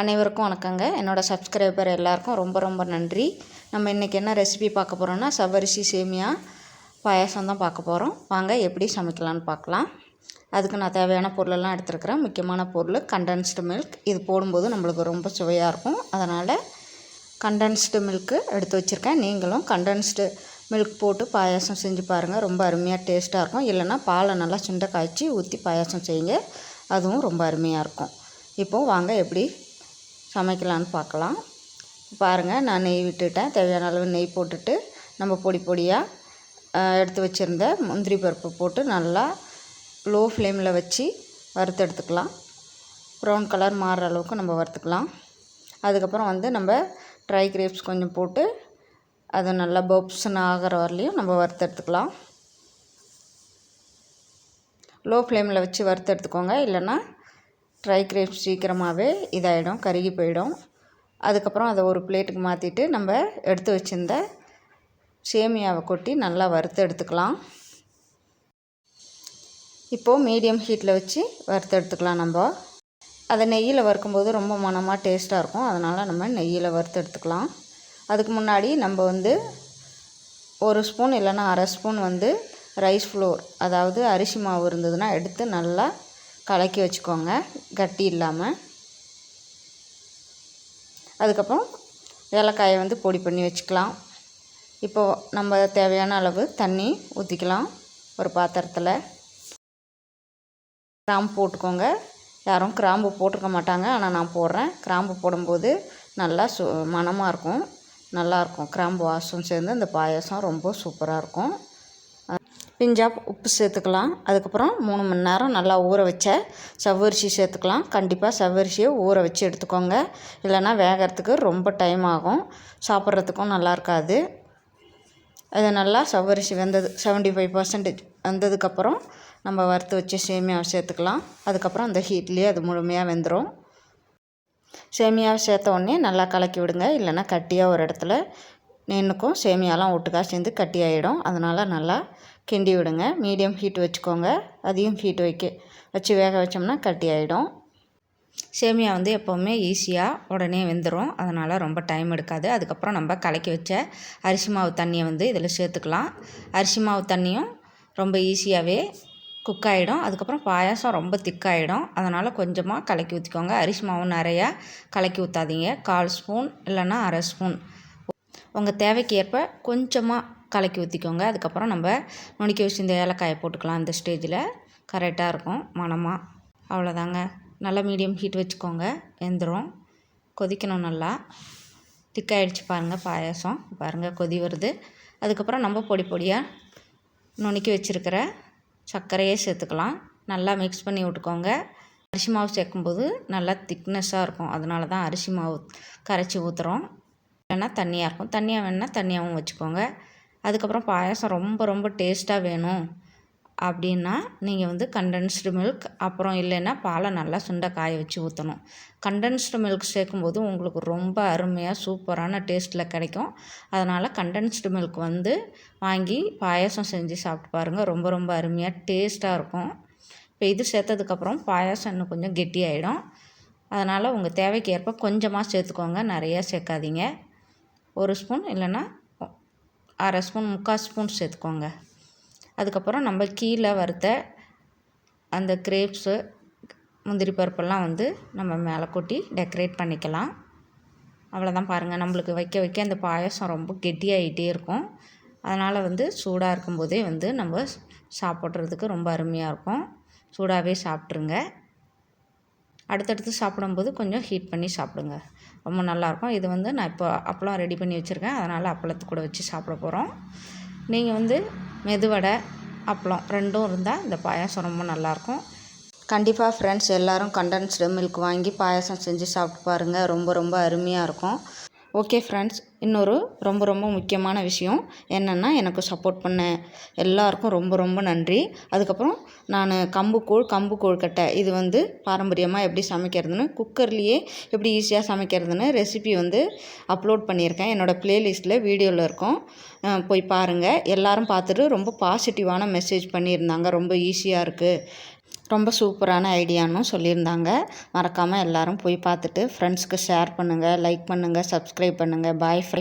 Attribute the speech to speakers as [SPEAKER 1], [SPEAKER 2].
[SPEAKER 1] அனைவருக்கும் வணக்கங்க. என்னோடய சப்ஸ்கிரைபர் எல்லாருக்கும் ரொம்ப ரொம்ப நன்றி. நம்ம இன்றைக்கி என்ன ரெசிபி பார்க்க போகிறோன்னா சவரிசி சேமியா பாயாசம் தான் பார்க்க போகிறோம் வாங்க எப்படி சமைக்கலான்னு பார்க்கலாம். அதுக்கு நான் தேவையான பொருளெல்லாம் எடுத்துருக்கிறேன். முக்கியமான பொருள் கண்டென்ஸ்டு மில்க் இது போடும்போது நம்மளுக்கு ரொம்ப சுவையாக இருக்கும். அதனால் கண்டென்ஸ்டு மில்க்கு எடுத்து வச்சுருக்கேன். நீங்களும் கண்டென்ஸ்டு மில்க் போட்டு பாயாசம் செஞ்சு பாருங்கள் ரொம்ப அருமையாக டேஸ்ட்டாக இருக்கும். இல்லைன்னா பாலை நல்லா சுண்டை காய்ச்சி ஊற்றி பாயாசம் செய்யுங்க. அதுவும் ரொம்ப அருமையாக இருக்கும். இப்போது வாங்க எப்படி சமைக்கலான்னு பார்க்கலாம். பாருங்கள் நான் நெய் விட்டுட்டேன். தேவையான அளவு நெய் போட்டுட்டு நம்ம பொடி பொடியாக எடுத்து வச்சுருந்த முந்திரி பருப்பு போட்டு நல்லா லோ ஃப்ளேமில் வச்சு வறுத்து எடுத்துக்கலாம். ப்ரௌன் கலர் மாறுற அளவுக்கு நம்ம வறுத்துக்கலாம். அதுக்கப்புறம் வந்து நம்ம ட்ரை கிரேப்ஸ் கொஞ்சம் போட்டு அது நல்லா பப்ஸ்னு ஆகிற வரலையும் நம்ம வறுத்து எடுத்துக்கலாம். லோ ஃப்ளேமில் வச்சு வறுத்து எடுத்துக்கோங்க. இல்லைன்னா ட்ரை கிரேப்ஸ் சீக்கிரமாகவே இதாகிடும் கருகி போயிடும். அதுக்கப்புறம் அதை ஒரு பிளேட்டுக்கு மாற்றிட்டு நம்ம எடுத்து வச்சுருந்த சேமியாவை கொட்டி நல்லா வறுத்து எடுத்துக்கலாம். இப்போது மீடியம் ஹீட்டில் வச்சு வறுத்து எடுத்துக்கலாம் நம்ம. அதை நெய்யில் வறுக்கும்போது ரொம்ப மனமாக டேஸ்ட்டாக இருக்கும். அதனால் நம்ம நெய்யில் வறுத்து எடுத்துக்கலாம். அதுக்கு முன்னாடி நம்ம வந்து ஒரு ஸ்பூன் இல்லைன்னா அரை ஸ்பூன் வந்து ரைஸ் ஃப்ளோர் அதாவது அரிசி மாவு இருந்ததுன்னா எடுத்து நல்லா கலக்கி வச்சுக்கோங்க கட்டி இல்லாமல் அதுக்கப்புறம் ஏலக்காயை வந்து பொடி பண்ணி வச்சுக்கலாம். இப்போது நம்ம தேவையான அளவு தண்ணி ஊற்றிக்கலாம் ஒரு பாத்திரத்தில். கிராம்பு போட்டுக்கோங்க. யாரும் கிராம்பு போட்டிருக்க மாட்டாங்க ஆனால் நான் போடுறேன். கிராம்பு போடும்போது நல்லா சு மணமாக இருக்கும் நல்லாயிருக்கும் கிராம்பு வாசம் சேர்ந்து அந்த பாயாசம் ரொம்ப சூப்பராக இருக்கும். பிஞ்சாப் உப்பு சேர்த்துக்கலாம். அதுக்கப்புறம் மூணு மணி நேரம் நல்லா ஊற வச்ச சவ்வரிசி சேர்த்துக்கலாம். கண்டிப்பாக சவ்வரிசியை ஊற வச்சு எடுத்துக்கோங்க. இல்லைன்னா வேகிறதுக்கு ரொம்ப டைம் ஆகும். சாப்பிட்றதுக்கும் நல்லா இருக்காது. அது நல்லா சவ்வரிசி வெந்தது செவன்ட்டி ஃபைவ் பர்சன்டேஜ் வந்ததுக்கப்புறம் நம்ம வறுத்து வச்சு சேமியாவை சேர்த்துக்கலாம். அதுக்கப்புறம் அந்த ஹீட்லேயே அது முழுமையாக வெந்துடும் சேமியாவை சேர்த்த உடனே நல்லா கலக்கி விடுங்க. இல்லைன்னா கட்டியாக ஒரு இடத்துல நின்றுக்கும் சேமியாலாம் ஒட்டுக்காக சேர்ந்து கட்டி ஆகிடும் அதனால் நல்லா கிண்டி விடுங்க. மீடியம் ஹீட் வச்சுக்கோங்க. அதிகம் ஹீட் வைக்க வச்சு வேக வச்சோம்னா கட்டி ஆகிடும் சேமியா வந்து எப்போவுமே ஈஸியாக உடனே வெந்துடும் அதனால் ரொம்ப டைம் எடுக்காது. அதுக்கப்புறம் நம்ம கலக்கி வச்ச அரிசி மாவு தண்ணியை வந்து இதில் சேர்த்துக்கலாம். அரிசி மாவு தண்ணியும் ரொம்ப ஈஸியாகவே குக் ஆகிடும் அதுக்கப்புறம் பாயாசம் ரொம்ப திக்காகிடும் அதனால் கொஞ்சமாக கலக்கி ஊற்றிக்கோங்க அரிசி மாவு நிறையா கலக்கி ஊற்றாதீங்க கால் ஸ்பூன் இல்லைன்னா அரை ஸ்பூன் உங்கள் தேவைக்கு ஏற்ப கொஞ்சமாக கலக்கி ஊற்றிக்கோங்க அதுக்கப்புறம் நம்ம நுணுக்கி வச்சு இந்த ஏலக்காயை போட்டுக்கலாம். அந்த ஸ்டேஜில் கரெக்டாக இருக்கும். மணமாக அவ்வளோதாங்க. நல்லா மீடியம் ஹீட் வச்சுக்கோங்க. வெந்துடும் கொதிக்கணும் நல்லா. திக்காயிடுச்சு பாருங்கள் பாயாசம். பாருங்கள் கொதி வருது. அதுக்கப்புறம் நம்ம பொடி பொடியாக நுணுக்கி வச்சுருக்கிற சர்க்கரையே சேர்த்துக்கலாம். நல்லா மிக்ஸ் பண்ணி விட்டுக்கோங்க. அரிசி மாவு சேர்க்கும்போது நல்லா திக்னஸ்ஸாக இருக்கும். அதனால தான் அரிசி மாவு கரைச்சி ஊற்றுறோம் வேணால் தண்ணியாக இருக்கும். தண்ணியாக வேணுன்னா தண்ணியாகவும் வச்சுக்கோங்க. அதுக்கப்புறம் பாயாசம் ரொம்ப ரொம்ப டேஸ்ட்டாக வேணும். அப்படின்னா நீங்கள் வந்து கண்டென்ஸ்டு மில்க் அப்புறம் இல்லைன்னா பாலை நல்லா சுண்டை காய வச்சு ஊற்றணும் கண்டென்ஸ்டு மில்க் சேர்க்கும்போது உங்களுக்கு ரொம்ப அருமையாக சூப்பரான டேஸ்ட்டில் கிடைக்கும். அதனால் கண்டென்ஸ்டு மில்க் வந்து வாங்கி பாயாசம் செஞ்சு சாப்பிட்டு பாருங்கள் ரொம்ப ரொம்ப அருமையாக டேஸ்ட்டாக இருக்கும். இப்போ இது சேர்த்ததுக்கப்புறம் பாயாசம் இன்னும் கொஞ்சம் கெட்டியாயிடும். அதனால் உங்கள் தேவைக்கு ஏற்ப கொஞ்சமாக சேர்த்துக்கோங்க. நிறையா சேர்க்காதீங்க. ஒரு ஸ்பூன் இல்லைன்னா அரை ஸ்பூன் முக்கால் ஸ்பூன் சேர்த்துக்கோங்க. அதுக்கப்புறம் நம்ம கீழே வறுத்த அந்த கிரேப்ஸு முந்திரி பருப்பெல்லாம் வந்து நம்ம மேலே கொட்டி டெக்கரேட் பண்ணிக்கலாம். அவ்வளோதான் பாருங்கள் நம்மளுக்கு வைக்க வைக்க அந்த பாயசம் ரொம்ப கெட்டியாகிட்டே இருக்கும். அதனால் வந்து சூடாக இருக்கும்போதே வந்து நம்ம சாப்பிட்றதுக்கு ரொம்ப அருமையாக இருக்கும். சூடாகவே சாப்பிட்ருங்க அடுத்தடுத்து சாப்பிடும்போது கொஞ்சம் ஹீட் பண்ணி சாப்பிடுங்க. ரொம்ப நல்லாயிருக்கும். இது வந்து நான் இப்போ அப்பளம் ரெடி பண்ணி வச்சுருக்கேன். அதனால் அப்பளத்து கூட வச்சு சாப்பிட போகிறோம் நீங்கள் வந்து மெதுவடை அப்பளம் ரெண்டும் இருந்தால் இந்த பாயாசம் ரொம்ப நல்லாயிருக்கும். கண்டிப்பாக ஃப்ரெண்ட்ஸ் எல்லோரும் கண்டென்ஸ்டு மில்க் வாங்கி பாயாசம் செஞ்சு சாப்பிட்டு பாருங்கள் ரொம்ப ரொம்ப அருமையாக இருக்கும். ஓகே ஃப்ரெண்ட்ஸ் இன்னொரு ரொம்ப ரொம்ப முக்கியமான விஷயம் என்னென்னா எனக்கு சப்போர்ட் பண்ண எல்லாருக்கும் ரொம்ப ரொம்ப நன்றி. அதுக்கப்புறம் நான் கம்பு கம்பு கொழுக்கட்டை இது வந்து பாரம்பரியமாக எப்படி சமைக்கிறதுன்னு குக்கர்லேயே எப்படி ஈஸியாக சமைக்கிறதுன்னு ரெசிபி வந்து அப்லோட் பண்ணியிருக்கேன். என்னோடய ப்ளேலிஸ்ட்டில் வீடியோவில் இருக்கும். போய் பாருங்கள் எல்லோரும் பார்த்துட்டு ரொம்ப பாசிட்டிவான மெசேஜ் பண்ணியிருந்தாங்க. ரொம்ப ஈஸியாக இருக்குது ரொம்ப சூப்பரான ஐடியான்னு சொல்லியிருந்தாங்க. மறக்காமல் எல்லோரும் போய் பார்த்துட்டு ஃப்ரெண்ட்ஸ்க்கு ஷேர் பண்ணுங்கள் லைக் பண்ணுங்கள் சப்ஸ்கிரைப் பண்ணுங்கள் பாய் ஃப்ரெண்ட்ஸ்